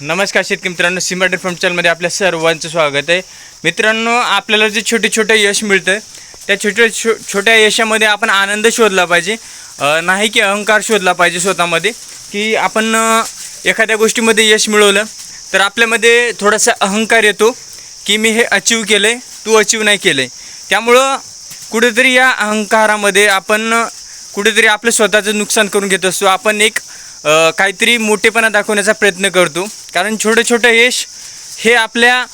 नमस्कार शेतकरी मित्रांनो सिमाटर फर्म चॅनलमध्ये आपल्या सर्वांचं स्वागत आहे. मित्रांनो आपल्याला जे छोटे छोटे यश मिळतं त्या छोट्या छो छोट्या यशामध्ये आपण आनंद शोधला पाहिजे. नाही की अहंकार शोधला पाहिजे स्वतःमध्ये की आपण एखाद्या गोष्टीमध्ये यश मिळवलं तर आपल्यामध्ये थोडासा अहंकार येतो की मी हे अचीव केलं आहे तू अचीव नाही केलं आहे त्यामुळं कुठेतरी या अहंकारामध्ये आपण कुठेतरी आपलं स्वतःचं नुकसान करून घेत असतो. आपण एक काहीतरी मोठेपणा दाखवण्याचा प्रयत्न करतो. कारण छोटं छोटं यश हे आपल्या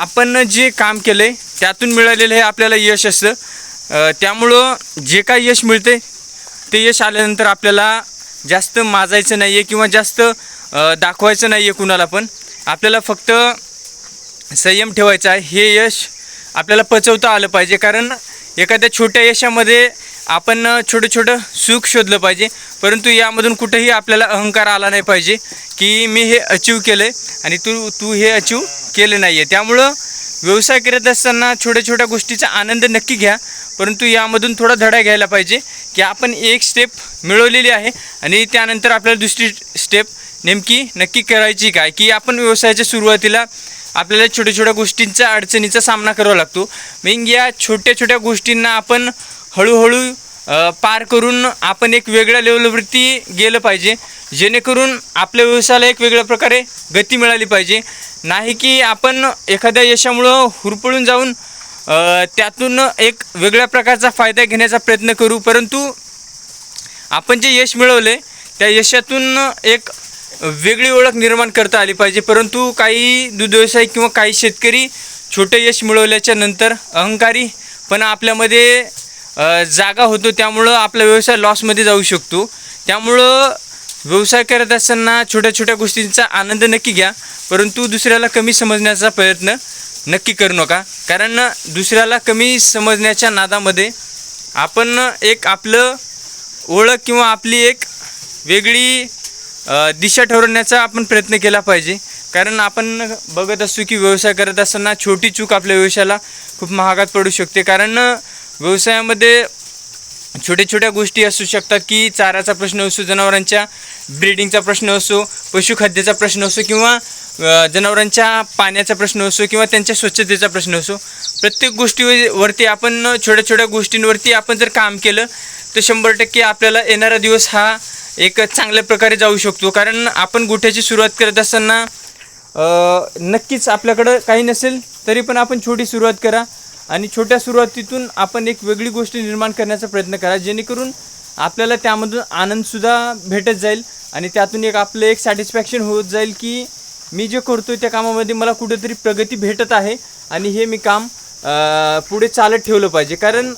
आपण जे काम केलं आहे त्यातून मिळालेलं हे आपल्याला यश असतं. त्यामुळं जे काय यश मिळते ते यश आल्यानंतर आपल्याला जास्त माजायचं नाही आहे किंवा जास्त दाखवायचं नाही आहे कुणाला पण. आपल्याला फक्त संयम ठेवायचा आहे. हे यश आपल्याला पचवता आलं पाहिजे. कारण एखाद्या छोट्या यशामध्ये आपण छोटं छोटं सुख शोधलं पाहिजे. परंतु यामधून कुठेही आपल्याला अहंकार आला नाही पाहिजे की मी हे अचीव केलं आहे आणि तू तू हे अचीव केलं नाही आहे त्यामुळं व्यवसाय करत असताना छोट्या छोट्या गोष्टीचा आनंद नक्की घ्या. परंतु यामधून थोडा धडा घ्यायला पाहिजे की आपण एक स्टेप मिळवलेली आहे आणि त्यानंतर आपल्याला दुसरी स्टेप नेमकी नक्की करायची काय? की आपण व्यवसायाच्या सुरुवातीला आपल्याला छोट्या छोट्या गोष्टींचा अडचणीचा सामना करावा लागतो. मग या छोट्या छोट्या गोष्टींना आपण हळूहळू पार करून आपण एक वेगळ्या लेवलवरती गेलं पाहिजे. जेणेकरून आपल्या व्यवसायाला एक वेगळ्या प्रकारे गती मिळाली पाहिजे. नाही की आपण एखाद्या यशामुळं हुरपळून जाऊन त्यातून एक वेगळ्या प्रकारचा फायदा घेण्याचा प्रयत्न करू. परंतु आपण जे यश मिळवले त्या यशातून एक वेगळी ओळख निर्माण करता आली पाहिजे. परंतु काही दूध व्यवसाय किंवा काही शेतकरी छोटे यश मिळवल्याच्या नंतर अहंकारी पण आपल्यामध्ये जागा होतो त्यामुळं आपला व्यवसाय लॉसमध्ये जाऊ शकतो. त्यामुळं व्यवसाय करत असताना छोट्या छोट्या गोष्टींचा आनंद नक्की घ्या परंतु दुसऱ्याला कमी समजण्याचा प्रयत्न नक्की करू नका. कारण दुसऱ्याला कमी समजण्याच्या नादामध्ये आपण एक आपलं ओळख किंवा आपली एक वेगळी दिशा ठरवण्याचा आपण प्रयत्न केला पाहिजे. कारण आपण बघत असतो की व्यवसाय करत असताना छोटी चूक आपल्या व्यवसायाला खूप महागात पडू शकते. कारण व्यवसायामध्ये छोट्या छोट्या गोष्टी असू शकतात की चाराचा प्रश्न असो जनावरांच्या ब्रीडिंगचा प्रश्न असो पशुखाद्याचा प्रश्न असो किंवा जनावरांच्या पाण्याचा प्रश्न असो किंवा त्यांच्या स्वच्छतेचा प्रश्न असो. प्रत्येक गोष्टीवरती आपण छोट्या छोट्या गोष्टींवरती आपण जर काम केलं तर शंभर टक्के आपल्याला येणारा दिवस हा एक चांगल्या प्रकारे जाऊ शकतो. कारण आपण गोठ्याची सुरुवात करत असताना नक्कीच आपल्याकडं काही नसेल तरी पण आपण छोटी सुरुवात करा. आणि छोट्या सुरुवातीतून आपण एक वेगळी गोष्ट निर्माण करण्याचा प्रयत्न करा. जेणेकरून आपल्याला त्यामधून आनंदसुद्धा भेटत जाईल आणि त्यातून एक आपलं एक सॅटिस्फॅक्शन होत जाईल की मी जे करतो त्या कामामध्ये मला कुठेतरी प्रगती भेटत आहे आणि हे मी काम पुढे चालत ठेवलं पाहिजे. कारण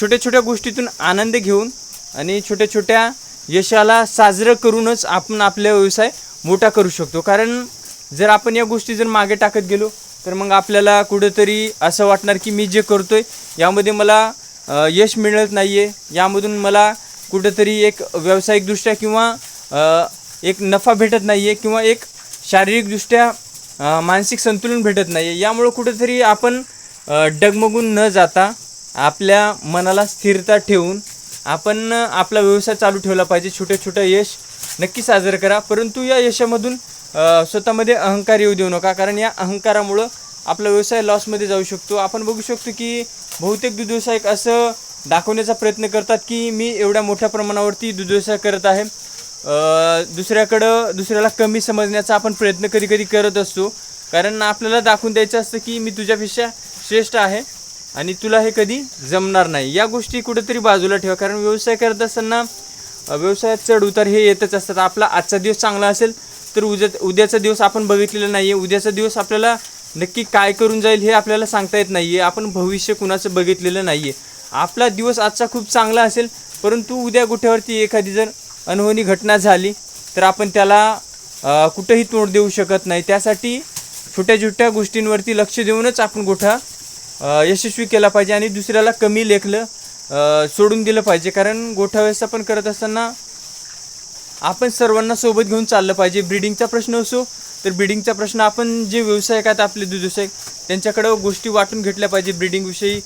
छोट्या छोट्या गोष्टीतून आनंद घेऊन आणि छोट्या छोट्या यशाला साजरं करूनच आपण आपला व्यवसाय मोठा करू शकतो. कारण जर आपण या गोष्टी जर मागे टाकत गेलो तर मग आपल्याला कुठेतरी असं वाटणार की मी जे करतोय यामध्ये मला यश मिळत नाही आहे यामधून मला कुठेतरी एक व्यावसायिकदृष्ट्या किंवा एक नफा भेटत नाही आहे किंवा एक शारीरिकदृष्ट्या मानसिक संतुलन भेटत नाही आहे यामुळं कुठेतरी आपण डगमगून न जाता आपल्या मनाला स्थिरता ठेवून आपण आपला व्यवसाय चालू ठेवला पाहिजे. छोटे छोटे यश नक्की साजरं करा. परंतु या यशामधून स्वतःमध्ये अहंकार येऊ देऊ नका. कारण या अहंकारामुळं आपला व्यवसाय लॉसमध्ये जाऊ शकतो. आपण बघू शकतो की बहुतेक दूध व्यवसायिक असं दाखवण्याचा प्रयत्न करतात की मी एवढ्या मोठ्या प्रमाणावरती दूध व्यवसाय करत आहे. दुसऱ्याकडं दुसऱ्याला कमी समजण्याचा आपण प्रयत्न कधी कधी करत असतो. कारण आपल्याला दाखवून द्यायचं असतं की मी तुझ्यापेक्षा श्रेष्ठ आहे आणि तुला हे कधी जमणार नाही. या गोष्टी कुठेतरी बाजूला ठेवा. कारण व्यवसाय करत असताना व्यवसायात चढ उतार हे येतच असतात. आपला आजचा दिवस चांगला असेल तर उद्या उद्याचा दिवस आपण बघितलेला नाही आहे उद्याचा दिवस आपल्याला नक्की काय करून जाईल हे आपल्याला सांगता येत नाही आहे आपण भविष्य कुणाचं बघितलेलं नाही आहे आपला दिवस आजचा खूप चांगला असेल परंतु उद्या गोठ्यावरती एखादी जर अनहोनी घटना झाली तर आपण त्याला कुठंही तोंड देऊ शकत नाही. त्यासाठी छोट्या छोट्या गोष्टींवरती लक्ष देऊनच आपण गोठा यशस्वी केला पाहिजे आणि दुसऱ्याला कमी लेखलं सोडून दिलं पाहिजे. कारण गोठा व्यवस्थापन करत असताना आपण सर्वांना सोबत घेऊन चाललं पाहिजे. ब्रिडिंगचा प्रश्न असो तर ब्रिडिंगचा प्रश्न आपण जे व्यवसायक आहेत आपले दूध व्यवसायिक त्यांच्याकडं गोष्टी वाटून घेतल्या पाहिजे. ब्रिडिंगविषयी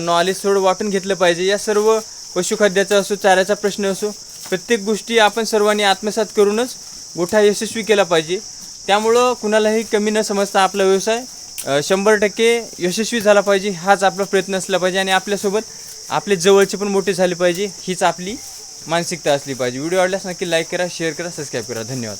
नॉलेज थोडं वाटून घेतलं पाहिजे. या सर्व पशुखाद्याचा असो चाऱ्याचा प्रश्न असो प्रत्येक गोष्टी आपण सर्वांनी आत्मसात करूनच गोठा यशस्वी केला पाहिजे. त्यामुळं कुणालाही कमी न समजता आपला व्यवसाय शंभर टक्के यशस्वी झाला पाहिजे. हाच आपला प्रयत्न असला पाहिजे आणि आपल्यासोबत आपले जवळचे पण मोठे झाले पाहिजे. हीच आपली मानसिकता असली पाहिजे. व्हिडिओ आवडल्यास नक्की लाईक करा शेअर करा सबस्क्राईब करा. धन्यवाद.